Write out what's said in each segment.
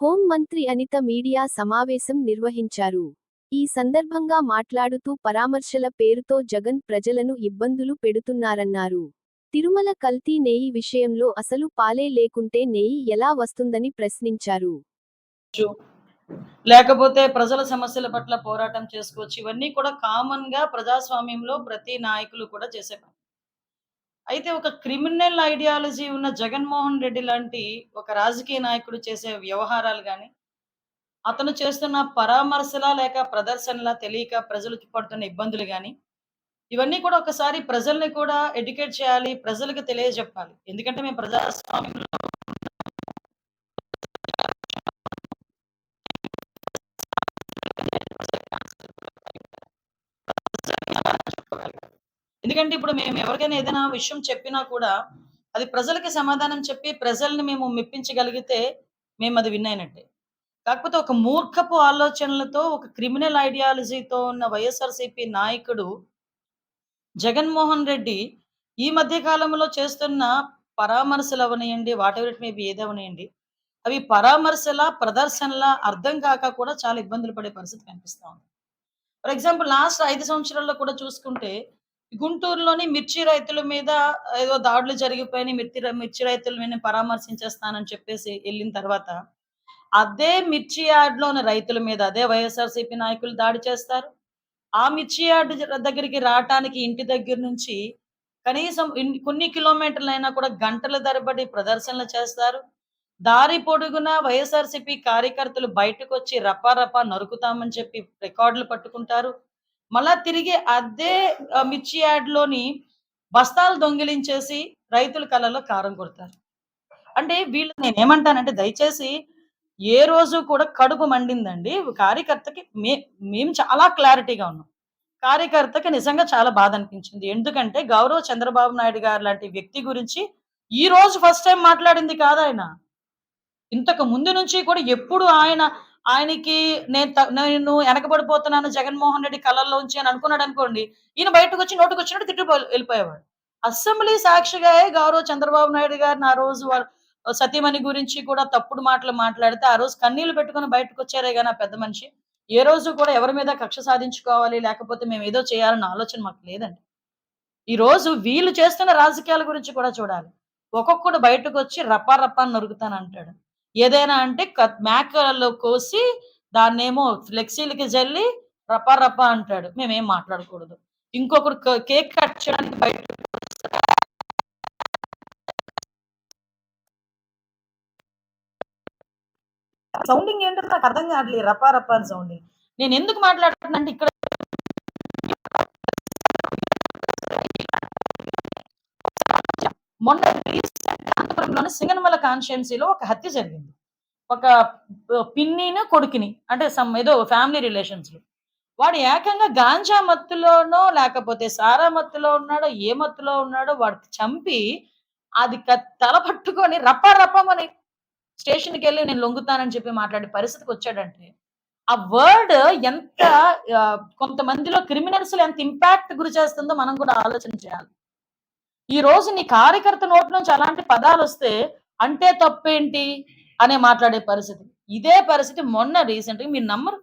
Home మంత్రి Anitha media సమావేశం నిర్వహించారు. ఈ సందర్భంగా మాట్లాడుతూ పరామర్శల పేరుతో జగన్ ప్రజలను ఇబ్బందులు పెడుతున్నారన్నారు. తిరుమల కల్తీ నెయ్యి విషయంలో అసలు పాలే లేకుంటే నెయ్యి ఎలా వస్తుందని ప్రశ్నించారు. లేకపోతే ప్రజల సమస్యల పట్ల పోరాటం చేసుకోవచ్చు. ఇవన్నీ కూడా కామన్గా ప్రజాస్వామ్యంలో ప్రతి నాయకులు కూడా చేసే పని. అయితే ఒక క్రిమినల్ ఐడియాలజీ ఉన్న జగన్మోహన్ రెడ్డి లాంటి ఒక రాజకీయ నాయకుడు చేసే వ్యవహారాలు కానీ అతను చేస్తున్న పరామర్శల లేక ప్రదర్శనలా తెలియక ప్రజలు పడుతున్న ఇబ్బందులు కానీ ఇవన్నీ కూడా ఒకసారి ప్రజల్ని కూడా ఎడ్యుకేట్ చేయాలి ప్రజలకు తెలియజెప్పాలి. ఎందుకంటే మేము ప్రజాస్వామ్యంలో ఎందుకంటే ఇప్పుడు మేము ఎవరికైనా ఏదైనా విషయం చెప్పినా కూడా అది ప్రజలకి సమాధానం చెప్పి ప్రజల్ని మేము మెప్పించగలిగితే మేము అది విన్ అయినట్టే. కాకపోతే ఒక మూర్ఖపు ఆలోచనలతో ఒక క్రిమినల్ ఐడియాలజీతో ఉన్న వైఎస్ఆర్సీపీ నాయకుడు జగన్మోహన్ రెడ్డి ఈ మధ్య కాలంలో చేస్తున్న పరామర్శలు అవనియండి వాట్ ఎవర్ ఇట్ మేబీ ఏదవనియండి అవి పరామర్శల ప్రదర్శనల అర్థం కాక కూడా చాలా ఇబ్బందులు పడే పరిస్థితి కనిపిస్తా ఉంది. ఫర్ ఎగ్జాంపుల్ లాస్ట్ ఐదు సంవత్సరాల్లో కూడా చూసుకుంటే గుంటూరులోని మిర్చి రైతుల మీద ఏదో దాడులు జరిగిపోయి మిర్చి మిర్చి రైతుల మీద పరామర్శించేస్తానని చెప్పేసి వెళ్ళిన తర్వాత అదే మిర్చి యార్డ్లోని రైతుల మీద అదే వైఎస్ఆర్సీపీ నాయకులు దాడి చేస్తారు. ఆ మిర్చి యార్డ్ దగ్గరికి రావటానికి ఇంటి దగ్గర నుంచి కనీసం కొన్ని కిలోమీటర్లు అయినా కూడా గంటల తరబడి ప్రదర్శనలు చేస్తారు. దారి పొడుగున వైఎస్ఆర్సీపీ కార్యకర్తలు బయటకు వచ్చి రపా రపా నరుకుతామని చెప్పి రికార్డులు పట్టుకుంటారు. మళ్ళా తిరిగి అదే మిర్చి యాడ్లోని బస్తాలు దొంగిలించేసి రైతుల కళ్ళలో కారం కొడతారు. అంటే వీళ్ళు నేను ఏమంటానంటే దయచేసి ఏ రోజు కూడా కడుపు మండిందండి. కార్యకర్తకి మే మేము చాలా క్లారిటీగా ఉన్నాం. కార్యకర్తకి నిజంగా చాలా బాధ అనిపించింది. ఎందుకంటే గౌరవ్ చంద్రబాబు నాయుడు గారు లాంటి వ్యక్తి గురించి ఈ రోజు ఫస్ట్ టైం మాట్లాడింది కాదు ఆయన. ఇంతకు ముందు నుంచి కూడా ఎప్పుడు ఆయన ఆయనకి నేను నేను వెనకబడిపోతున్నాను జగన్మోహన్ రెడ్డి కళ్ళల్లోంచి అని అనుకున్నాడు అనుకోండి ఈయన బయటకు వచ్చి నోటుకు వచ్చినట్టు తిట్టు వెళ్ళిపోయేవాడు. అసెంబ్లీ సాక్షిగా గౌరవ చంద్రబాబు నాయుడు గారిని ఆ రోజు సతీమణి గురించి కూడా తప్పుడు మాటలు మాట్లాడితే ఆ రోజు కన్నీళ్ళు పెట్టుకుని బయటకు వచ్చారే కానీ ఆ పెద్ద మనిషి. ఏ రోజు కూడా ఎవరి మీద కక్ష సాధించుకోవాలి లేకపోతే మేము ఏదో చేయాలన్న ఆలోచన మాకు లేదండి. ఈ రోజు వీళ్ళు చేస్తున్న రాజకీయాల గురించి కూడా చూడాలి. ఒక్కొక్కడు బయటకు వచ్చి రప్పా రప్పా అని ఏదైనా అంటే మేకలలో కోసి దాన్నేమో ఫ్లెక్సీలకి జల్లి రపా రపా అంటాడు. మేమేం మాట్లాడకూడదు. ఇంకొకరు కేక్ కట్ చేయడానికి బయట సౌండింగ్ ఏంటో నాకు అర్థం కావట్లేదు. రపా రపా అని సౌండింగ్. నేను ఎందుకు మాట్లాడుతున్నా అంటే ఇక్కడ మొన్న అనంతపురంలోని సింగనమల కాన్స్టిట్యున్సీలో ఒక హత్య జరిగింది. ఒక పిన్నిని కొడుకుని అంటే సమ్ ఏదో ఫ్యామిలీ రిలేషన్స్లో. వాడు ఏకంగా గాంజా మత్తులోనో లేకపోతే సారా మత్తులో ఉన్నాడో ఏ మత్తులో ఉన్నాడో వాడికి చంపి అది క- తల పట్టుకొని రప్ప రప్పమని స్టేషన్కి వెళ్ళి నేను లొంగుతానని చెప్పి మాట్లాడే పరిస్థితికి వచ్చాడంటే ఆ వర్డ్ ఎంత కొంతమందిలో క్రిమినల్స్ ఎంత ఇంపాక్ట్ గురి చేస్తుందో మనం కూడా ఆలోచన చేయాలి. ఈ రోజు నీ కార్యకర్త నోటి నుంచి అలాంటి పదాలు వస్తే అంటే తప్పేంటి? అనే మాట్లాడే పరిస్థితి. ఇదే పరిస్థితి మొన్న రీసెంట్గా మీరు నమ్మరు.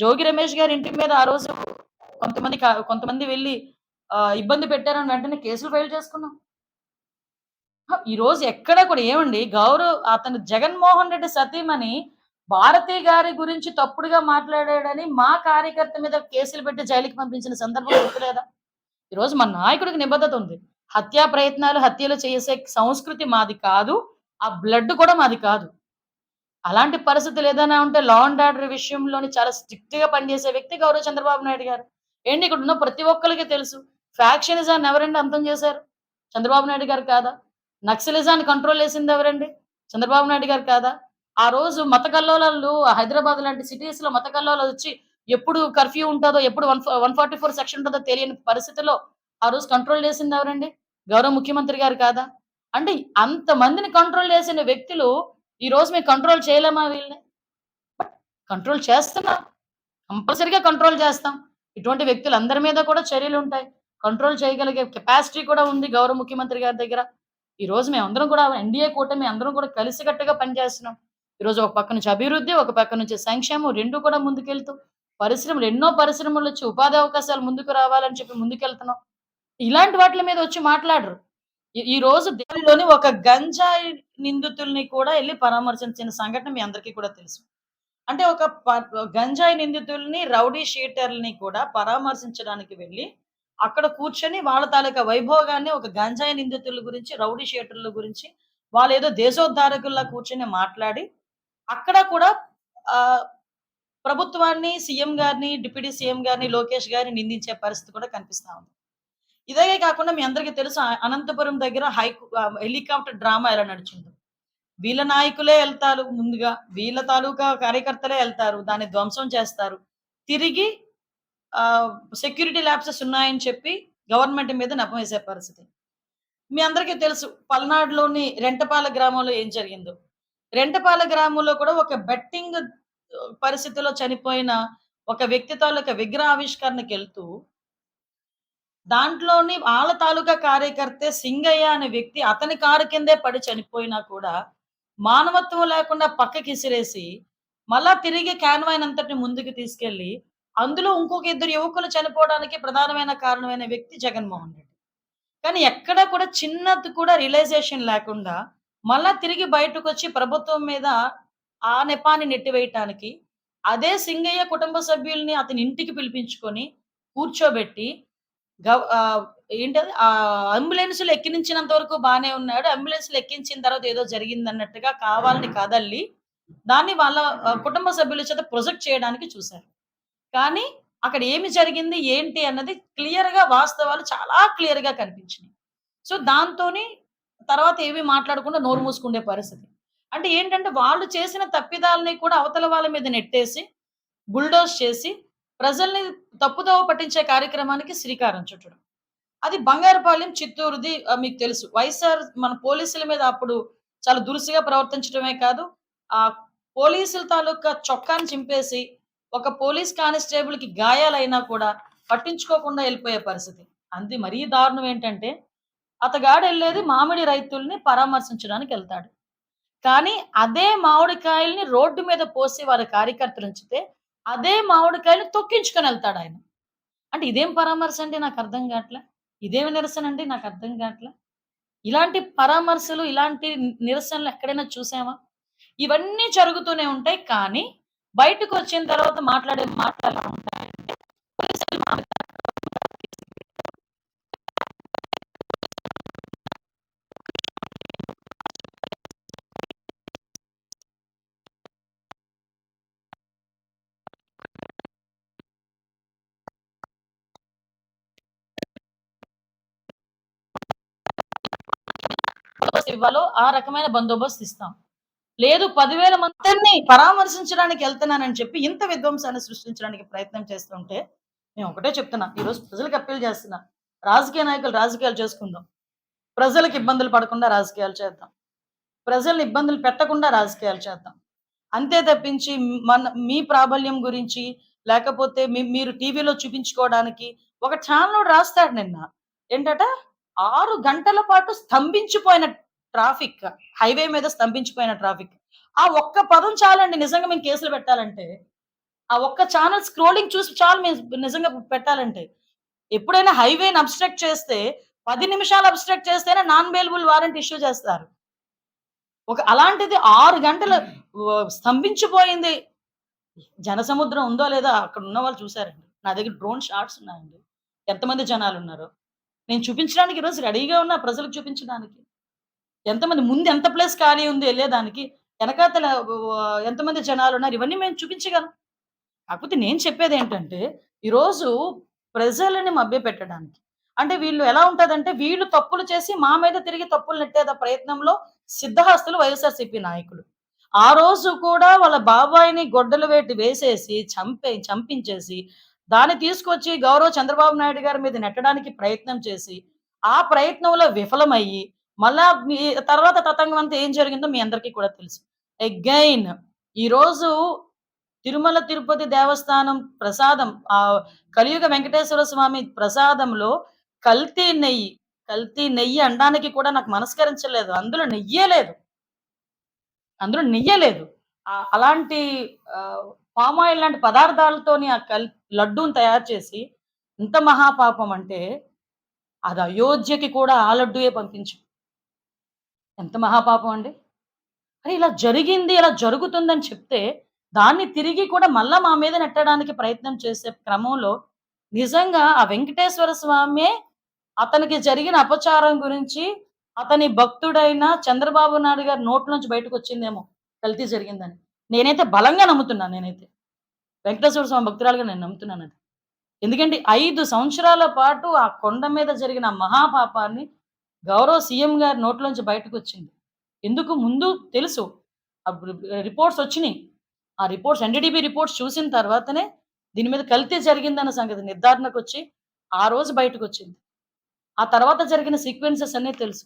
జోగి రమేష్ గారి ఇంటి మీద ఆ రోజు కొంతమంది కొంతమంది వెళ్ళి ఇబ్బంది పెట్టారని వెంటనే కేసులు ఫైల్ చేసుకున్నాం. ఈ రోజు ఎక్కడ కూడా ఏమండి? గౌరవ్ అతను జగన్మోహన్ రెడ్డి సతీమణి భారతి గారి గురించి తప్పుడుగా మాట్లాడాడని మా కార్యకర్త మీద కేసులు పెట్టి జైలుకి పంపించిన సందర్భం గుర్తులేదా? ఈ రోజు మా నాయకుడికి నిబద్ధత ఉంది. హత్యా ప్రయత్నాలు హత్యలు చేసే సంస్కృతి మాది కాదు ఆ బ్లడ్ కూడా మాది కాదు. అలాంటి పరిస్థితులు ఏదైనా ఉంటే లా అండ్ ఆర్డర్ విషయంలోని చాలా స్ట్రిక్ట్గా పనిచేసే వ్యక్తి గౌరవ చంద్రబాబు నాయుడు గారు. ఏంటి ఇక్కడ ఉన్న ప్రతి ఒక్కరికి తెలుసు ఫ్యాక్షనిజాన్ని ఎవరండి అంతం చేశారు? చంద్రబాబు నాయుడు గారు కాదా? నక్సలిజాన్ని కంట్రోల్ చేసింది ఎవరండి? చంద్రబాబు నాయుడు గారు కాదా? ఆ రోజు మత కల్లోలాలు హైదరాబాద్ లాంటి సిటీస్లో మత కల్లోలాలు వచ్చి ఎప్పుడు కర్ఫ్యూ ఉంటుందో ఎప్పుడు one one forty four section ఉంటుందో తెలియని పరిస్థితిలో ఆ రోజు కంట్రోల్ చేసింది ఎవరండి? గౌరవ ముఖ్యమంత్రి గారు కాదా? అంటే అంత మందిని కంట్రోల్ చేసిన వ్యక్తులు ఈ రోజు మేము కంట్రోల్ చేయలేమా వీళ్ళని? కంట్రోల్ చేస్తున్నాం. కంపల్సరిగా కంట్రోల్ చేస్తాం. ఇటువంటి వ్యక్తులు అందరి మీద కూడా చర్యలు ఉంటాయి. కంట్రోల్ చేయగలిగే కెపాసిటీ కూడా ఉంది గౌరవ ముఖ్యమంత్రి గారి దగ్గర. ఈ రోజు మేము అందరం కూడా ఎన్డీఏ కూటమి అందరం కూడా కలిసికట్టుగా పనిచేస్తున్నాం. ఈరోజు ఒక పక్క నుంచి అభివృద్ధి, ఒక పక్క నుంచి సంక్షేమం రెండు కూడా ముందుకెళ్తూ, పరిశ్రమలు ఎన్నో పరిశ్రమలు వచ్చి ఉపాధి అవకాశాలు ముందుకు రావాలని చెప్పి ముందుకెళ్తున్నాం. ఇలాంటి వాటిల మీద వచ్చి మాట్లాడరు. ఈ రోజు ఢిల్లీలోని ఒక గంజాయి నిందితుల్ని కూడా వెళ్ళి పరామర్శించిన సంఘటన మీ అందరికీ కూడా తెలుసు. అంటే ఒక ప గంజాయి నిందితుల్ని, రౌడీ షీటర్ని కూడా పరామర్శించడానికి వెళ్ళి, అక్కడ కూర్చొని వాళ్ళ తాలూకా వైభోగాన్ని ఒక గంజాయి నిందితుల గురించి, రౌడీ షీటర్ల గురించి వాళ్ళు ఏదో దేశోద్ధారకుల్లా కూర్చొని మాట్లాడి, అక్కడ కూడా ప్రభుత్వాన్ని, సీఎం గారిని, డిప్యూటీ సీఎం గారిని, లోకేష్ గారిని నిందించే పరిస్థితి కూడా కనిపిస్తా ఉంది. ఇదే కాకుండా మీ అందరికీ తెలుసు అనంతపురం దగ్గర హై హెలికాప్టర్ డ్రామా ఎలా నడిచిందో. వీళ్ళ నాయకులే వెళ్తారు ముందుగా. వీళ్ళ తాలూకా కార్యకర్తలే వెళ్తారు దాన్ని ధ్వంసం చేస్తారు. తిరిగి సెక్యూరిటీ ల్యాబ్సెస్ ఉన్నాయని చెప్పి గవర్నమెంట్ మీద నెపం వేసే పరిస్థితి. మీ అందరికీ తెలుసు పల్నాడులోని రెంటపాల గ్రామంలో ఏం జరిగిందో. రెంటపాల గ్రామంలో కూడా ఒక బెట్టింగ్ పరిస్థితిలో చనిపోయిన ఒక వ్యక్తి తాలూకా విగ్రహావిష్కరణకెళ్తూ దాంట్లోని ఆళ్ళ తాలూకా కార్యకర్తే సింగయ్య అనే వ్యక్తి అతని కారు కిందే పడి చనిపోయినా కూడా, మానవత్వం లేకుండా పక్కకి ఇసిరేసి మళ్ళా తిరిగి కాన్వాయ్‌నంతటిని ముందుకు తీసుకెళ్ళి అందులో ఇంకొక ఇద్దరు యువకులు చనిపోవడానికి ప్రధానమైన కారణమైన వ్యక్తి జగన్మోహన్ రెడ్డి. కానీ ఎక్కడ కూడా చిన్నది కూడా రియలైజేషన్ లేకుండా, మళ్ళా తిరిగి బయటకొచ్చి ప్రభుత్వం మీద ఆ నెపాన్ని నెట్టివేయటానికి, అదే సింగయ్య కుటుంబ సభ్యుల్ని అతని ఇంటికి పిలిపించుకొని, కూర్చోబెట్టి గవ్ ఏంటది ఆ అంబులెన్స్‌లో ఎక్కించినంత వరకు బాగానే ఉన్నాడు. అంబులెన్స్‌లో ఎక్కించిన తర్వాత ఏదో జరిగింది అన్నట్టుగా కావాలని కదల్లి, దాన్ని వాళ్ళ కుటుంబ సభ్యుల చేత ప్రొజెక్ట్ చేయడానికి చూశారు కానీ అక్కడ ఏమి జరిగింది, ఏంటి అన్నది క్లియర్‌గా వాస్తవాలు చాలా క్లియర్‌గా కనిపించినాయి సో, దాంతోని తర్వాత ఏమి మాట్లాడకుండా నోరు మూసుకుండే పరిస్థితి. అంటే ఏంటంటే వాళ్ళు చేసిన తప్పిదాలని కూడా అవతల వాళ్ళ మీద నెట్టేసి, బుల్డోజ్ చేసి, ప్రజల్ని తప్పుదోవ పట్టించే కార్యక్రమానికి శ్రీకారం చుట్టడం. అది బంగారుపాలెం, చిత్తూరుది మీకు తెలుసు. వైఎస్ఆర్ మన పోలీసుల మీద అప్పుడు చాలా దురుసుగా ప్రవర్తించడమే కాదు, ఆ పోలీసుల తాలూకా చొక్కాని చింపేసి, ఒక పోలీస్ కానిస్టేబుల్‌కి గాయాలైనా కూడా పట్టించుకోకుండా వెళ్ళిపోయే పరిస్థితి. అంది మరీ దారుణం ఏంటంటే, అతగాడెళ్ళేది మామిడి రైతుల్ని పరామర్శించడానికి వెళ్తాడు కానీ అదే మామిడికాయల్ని రోడ్డు మీద పోసి వాళ్ళ కార్యకర్తలుంచితే, అదే మామిడికాయలు ఆయన అంటే ఇదేం పరామర్శ అండి అర్థం కావట్లే ఇదేమి నిరసన అంటే నాకు అర్థం కావట్లే ఇలాంటి పరామర్శలు, ఇలాంటి నిరసనలు ఎక్కడైనా చూసామా? ఇవన్నీ జరుగుతూనే ఉంటాయి. కానీ బయటకు వచ్చిన తర్వాత మాట్లాడే మాటలు బందోబస్తు ఇవ్వాలో ఆ రకమైన బందోబస్తు ఇస్తాం. లేదు పదివేల మందిని పరామర్శించడానికి వెళ్తున్నానని చెప్పి ఇంత విధ్వంసాన్ని సృష్టించడానికి ప్రయత్నం చేస్తుంటే, నేను ఒకటే చెప్తున్నా. ఈరోజు ప్రజలకు అప్పీల్ చేస్తున్నా. రాజకీయ నాయకులు రాజకీయాలు చేసుకుందాం. ప్రజలకు ఇబ్బందులు పడకుండా రాజకీయాలు చేద్దాం. ప్రజల్ని ఇబ్బందులు పెట్టకుండా రాజకీయాలు చేద్దాం. అంతే తప్పించి మన మీ ప్రాబల్యం గురించి, లేకపోతే మీ మీరు టీవీలో చూపించుకోవడానికి ఒక ఛానల్ రాస్తాడు నిన్న. ఏంటట ఆరు గంటల పాటు స్తంభించిపోయిన ట్రాఫిక్. హైవే మీద స్తంభించిపోయిన ట్రాఫిక్. ఆ ఒక్క పదం చాలండి నిజంగా మేము కేసులు పెట్టాలంటే. ఆ ఒక్క ఛానల్ స్క్రోలింగ్ చూసి చాలు మేము నిజంగా పెట్టాలంటే. ఎప్పుడైనా హైవేని అబ్‌స్ట్రక్ట్ చేస్తే పది నిమిషాలు అబ్‌స్ట్రక్ట్ చేస్తేనే నాన్ బెయిలబుల్ వారెంట్ ఇష్యూ చేస్తారు. ఒక అలాంటిది ఆరు గంటలు స్తంభించిపోయింది. జనసముద్రం ఉందో లేదో అక్కడ ఉన్న వాళ్ళు చూసారండి. నా దగ్గర డ్రోన్ షాట్స్ ఉన్నాయండి. ఎంతమంది జనాలున్నారో. నేను చూపించడానికి ఈరోజు రెడీగా ఉన్నా ప్రజలకు చూపించడానికి. ఎంతమంది ముందు ఎంత ప్లేస్ ఖాళీ ఉంది వెళ్ళేదానికి వెనకాతల ఎంతమంది జనాలు ఉన్నారు ఇవన్నీ మేము చూపించగలం. కాకపోతే నేను చెప్పేది ఏంటంటే ఈరోజు ప్రజలని మభ్యపెట్టడానికి. అంటే వీళ్ళు ఎలా ఉంటుందంటే వీళ్ళు తప్పులు చేసి మా మీద తిరిగి తప్పులు నెట్టేద ప్రయత్నంలో సిద్ధహస్తులు వైఎస్ఆర్‌సీపీ నాయకులు. ఆ రోజు కూడా వాళ్ళ బాబాయిని గొడ్డలు వేటి వేసేసి, చంపే చంపించేసి, దాన్ని తీసుకొచ్చి గౌరవ చంద్రబాబు నాయుడు గారి మీద నెట్టడానికి ప్రయత్నం చేసి, ఆ ప్రయత్నంలో విఫలమయ్యి, మళ్ళా మీ తర్వాత తతంగం అంతా ఏం జరిగిందో మీ అందరికీ కూడా తెలుసు. అగైన్ ఈరోజు తిరుమల తిరుపతి దేవస్థానం ప్రసాదం ఆ కలియుగ వెంకటేశ్వర స్వామి ప్రసాదంలో కల్తీ నెయ్యి, కల్తీ నెయ్యి అనడానికి కూడా నాకు మనస్కరించలేదు. అందులో నెయ్యే లేదు. అందులో నెయ్యే లేదు. అలాంటి పామ్ ఆయిల్ లాంటి పదార్థాలతోని ఆ కల్ లడ్డూని తయారు చేసి ఎంత మహాపాపం అంటే అది అయోధ్యకి కూడా ఆ లడ్డూయే పంపించు. ఎంత మహాపాపం అండి. అరే! ఇలా జరిగింది, ఇలా జరుగుతుందని చెప్తే, దాన్ని తిరిగి కూడా మళ్ళా మా మీద నెట్టడానికి ప్రయత్నం చేసే క్రమంలో, నిజంగా ఆ వెంకటేశ్వర స్వామి అతనికి జరిగిన అపచారం గురించి, అతని భక్తుడైన చంద్రబాబు నాయుడు గారి నోట్ నుంచి బయటకు వచ్చిందేమో కల్తీ జరిగిందని. నేనైతే బలంగా నమ్ముతున్నాను నేనైతే. వెంకటేశ్వర స్వామి భక్తురాలుగా నేను నమ్ముతున్నాను అది ఎందుకంటే ఐదు సంవత్సరాల పాటు ఆ కొండ మీద జరిగిన మహాపాపాన్ని గౌరవ సీఎం గారి నోట్లోంచి బయటకొచ్చింది. ఎందుకు ముందు తెలుసు. రిపోర్ట్స్ వచ్చినాయి ఆ రిపోర్ట్స్ ఎన్‌డీడీబీ రిపోర్ట్స్ చూసిన తర్వాతనే దీని మీద కల్తీ జరిగిందన్న సంగతి నిర్ధారణకు వచ్చి ఆ రోజు బయటకొచ్చింది. ఆ తర్వాత జరిగిన సీక్వెన్సెస్ అన్నీ తెలుసు.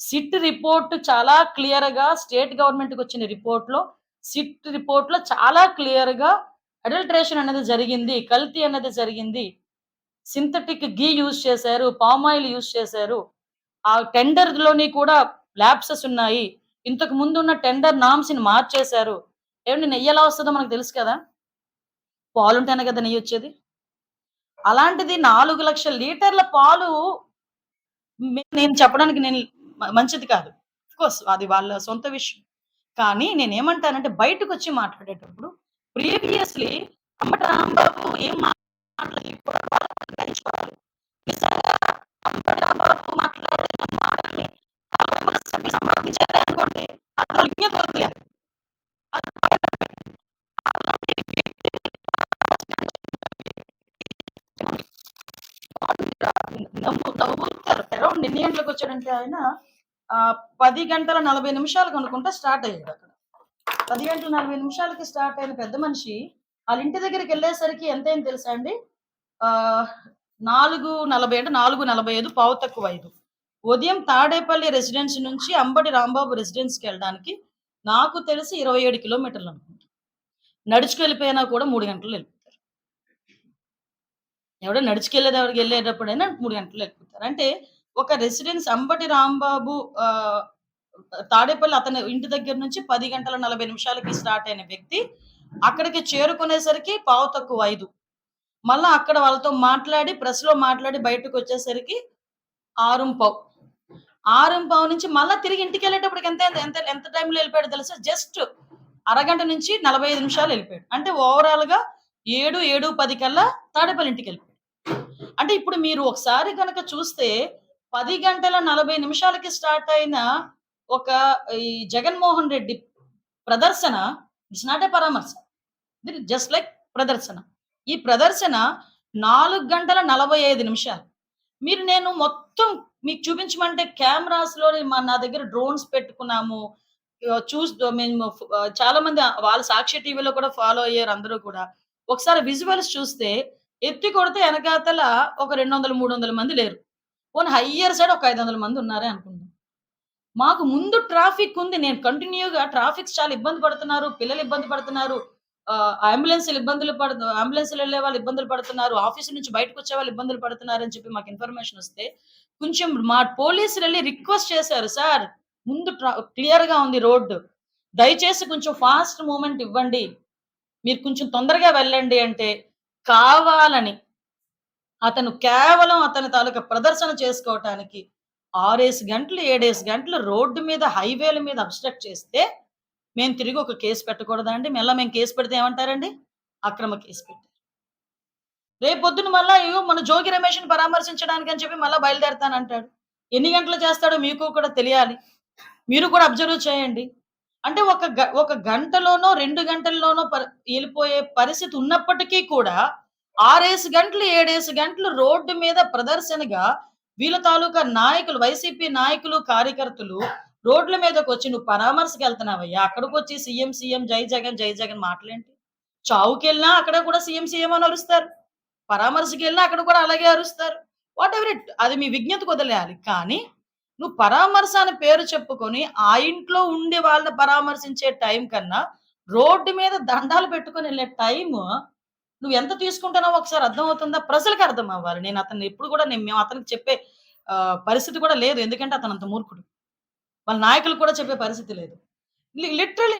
సిట్ రిపోర్ట్ చాలా క్లియర్‌గా స్టేట్ గవర్నమెంట్కి వచ్చిన రిపోర్ట్‌లో, సిట్ రిపోర్ట్‌లో చాలా క్లియర్‌గా అడల్టరేషన్ అనేది జరిగింది. కల్తీ అనేది జరిగింది. సింథటిక్ ఘీ యూజ్ చేశారు. పామ్ ఆయిల్ యూజ్ చేశారు. ఆ టెండర్లోని కూడా ల్యాప్సెస్ ఉన్నాయి. ఇంతకు ముందున్న టెండర్ నార్మ్స్‌ని మార్చేశారు. ఏవండీ నెయ్యి ఎలా వస్తుందో మనకు తెలుసు కదా! పాలుంటేనే కదా నెయ్యి వచ్చేది అలాంటిది నాలుగు లక్షల లీటర్ల పాలు నేను చెప్పడానికి నేను మంచిది కాదు. కోర్స్ అది వాళ్ళ సొంత విషయం. కానీ నేనేమంటానంటే బయటకొచ్చి మాట్లాడేటప్పుడు ప్రీవియస్‌లీ అమ్మట రాంబాబు ఏం మాట్లాడి కూడా నిజంగా రాంబాబు మాటల్ని ఆ విమర్శకి సమర్థించారే అనుకోండి, అది వాళ్ళ విజ్ఞత వదిలేయాలి. అది పక్కన పెట్టండి. అలాంటి వ్యక్తిని నవ్వు నవ్వుతారు. అరౌండ్ ఎన్ని గంటలకు వచ్చాడంటే ఆయన పది గంటల 40 నిమిషాలకు అనుకుంటా స్టార్ట్ అయ్యాడు అక్కడ పది గంటల 40 నిమిషాలకి స్టార్ట్ అయిన పెద్ద మనిషి వాళ్ళ ఇంటి దగ్గరికి వెళ్ళేసరికి ఎంతైంది తెలుసా అండి? నాలుగు నలభై అంటే 4:45 పావు తక్కువ ఐదు ఉదయం తాడేపల్లి రెసిడెన్సీ నుంచి అంబటి రాంబాబు రెసిడెన్స్‌కెళ్ళడానికి నాకు తెలిసి 27 కిలోమీటర్లు అనుకుంటా. నడుచుకెళ్ళిపోయినా కూడా మూడు గంటలు వెళ్ళిపోతారు ఎవడో నడుచుకెళ్ళేది ఎవరికి వెళ్ళేటప్పుడైనా మూడు గంటలు వెళ్ళిపోతారు అంటే ఒక రెసిడెన్స్ అంబటి రాంబాబు తాడేపల్లి అతని ఇంటి దగ్గర నుంచి పది గంటల 40 నిమిషాలకి స్టార్ట్ అయిన వ్యక్తి, అక్కడికి చేరుకునేసరికి పావు తక్కువ ఐదు మళ్ళీ అక్కడ వాళ్ళతో మాట్లాడి ప్రెస్‌లో మాట్లాడి బయటకొచ్చేసరికి 6:15. 6:15 నుంచి మళ్ళా తిరిగి ఇంటికెళ్ళేటప్పటికి ఎంత ఎంత ఎంత టైంలో వెళ్ళిపోయాడు తెలుసా? జస్ట్ అరగంట నుంచి 45 నిమిషాలు వెళ్ళిపోయాడు అంటే ఓవరాల్గా ఏడు ఏడు పది కల్లా తాడేపల్లి ఇంటికి వెళ్ళిపోయాడు అంటే ఇప్పుడు మీరు ఒకసారి కనుక చూస్తే పది గంటల 40 నిమిషాలకి స్టార్ట్ అయిన ఒక ఈ జగన్మోహన్ రెడ్డి ప్రదర్శన ఇట్స్ నాట్ ఏ పరామర్శ. జస్ట్ లైక్ ప్రదర్శన. ఈ ప్రదర్శన నాలుగు గంటల 45 నిమిషాలు. మీరు నేను మొత్తం మొత్తం మీకు చూపించమంటే కెమెరాస్లో మా నా దగ్గర డ్రోన్స్ పెట్టుకున్నాము. చూస్ మేము చాలా మంది వాళ్ళు సాక్షి టీవీలో కూడా ఫాలో అయ్యారు అందరూ కూడా. ఒకసారి విజువల్స్ చూస్తే ఎత్తి కొడితే ఎనకాతల ఒక 200, 300 మంది లేరు. పోనీ హయ్యర్ సైడ్ ఒక 500 మంది ఉన్నారే అనుకుందాం. మాకు ముందు ట్రాఫిక్ ఉంది. నేను కంటిన్యూ‌గా ట్రాఫిక్స్ చాలా ఇబ్బంది పడుతున్నారు. పిల్లలు ఇబ్బంది పడుతున్నారు. ఆహ్, అంబులెన్స్‌లు ఇబ్బందులు పడుతు అంబులెన్స్లు వెళ్ళే వాళ్ళు ఇబ్బందులు పడుతున్నారు. ఆఫీస్ నుంచి బయటకొచ్చే వాళ్ళు ఇబ్బందులు పడుతున్నారు అని చెప్పి మాకు ఇన్ఫర్మేషన్ వస్తే, కొంచెం మా పోలీసులు వెళ్ళి రిక్వెస్ట్ చేశారు. సార్ ముందు క్లియర్ క్లియర్‌గా ఉంది రోడ్డు. దయచేసి కొంచెం ఫాస్ట్ మూమెంట్ ఇవ్వండి. మీరు కొంచెం తొందరగా వెళ్ళండి అంటే, కావాలని అతను కేవలం అతని తాలూకా ప్రదర్శన చేసుకోవటానికి ఆరేసి గంటలు, ఏడేసి గంటలు రోడ్డు మీద హైవేల మీద అబ్‌స్ట్రక్ట్ చేస్తే, మేము తిరిగి ఒక కేసు పెట్టకూడదా అండి? మేము కేస్ పెడితే ఏమంటారండి? అక్రమ కేసు పెట్టారు. రేపొద్దున మళ్ళా అయ్యో మన జోగి రమేష్‌ని పరామర్శించడానికి అని చెప్పి మళ్ళీ బయలుదేరతానంటాడు. ఎన్ని గంటలు చేస్తాడో మీకు కూడా తెలియాలి. మీరు కూడా అబ్జర్వ్ చేయండి. అంటే ఒక ఒక గంటలోనో, రెండు గంటల్లోనో వెళ్ళిపోయే పరిస్థితి ఉన్నప్పటికీ కూడా ఆరేసి గంటలు, ఏడేసి గంటలు రోడ్డు మీద ప్రదర్శనగా వీళ్ళ తాలూకా నాయకులు వైసీపీ నాయకులు, కార్యకర్తలు రోడ్ల మీదకి వచ్చి "నువ్వు అక్కడికి వచ్చి సీఎం, సీఎం, జై జగన్, జై జగన్" మాటలేంటి? చావుకెళ్ళినా అక్కడ కూడా సీఎం, సీఎం అని అరుస్తారు. పరామర్శకెళ్ళినా అక్కడ కూడా అలాగే అరుస్తారు. వాట్ ఎవర్ ఇట్ అది మీ విజ్ఞత వదిలేయాలి. కానీ నువ్వు పరామర్శ అని పేరు చెప్పుకొని, ఆ ఇంట్లో ఉండి వాళ్ళని పరామర్శించే టైం కన్నా, రోడ్డు మీద దండాలు పెట్టుకొని ఎళ్ళే టైము ఎంత తీసుకుంటానో ఒకసారి అర్థమవుతుందా? ప్రజలకు అర్థం అవ్వాలి. నేను అతను ఎప్పుడు కూడా నేను మేము అతనికి చెప్పే పరిస్థితి కూడా లేదు. ఎందుకంటే అతను అంత మూర్ఖుడు. వాళ్ళ నాయకులు కూడా చెప్పే పరిస్థితి లేదు. లిటరలీ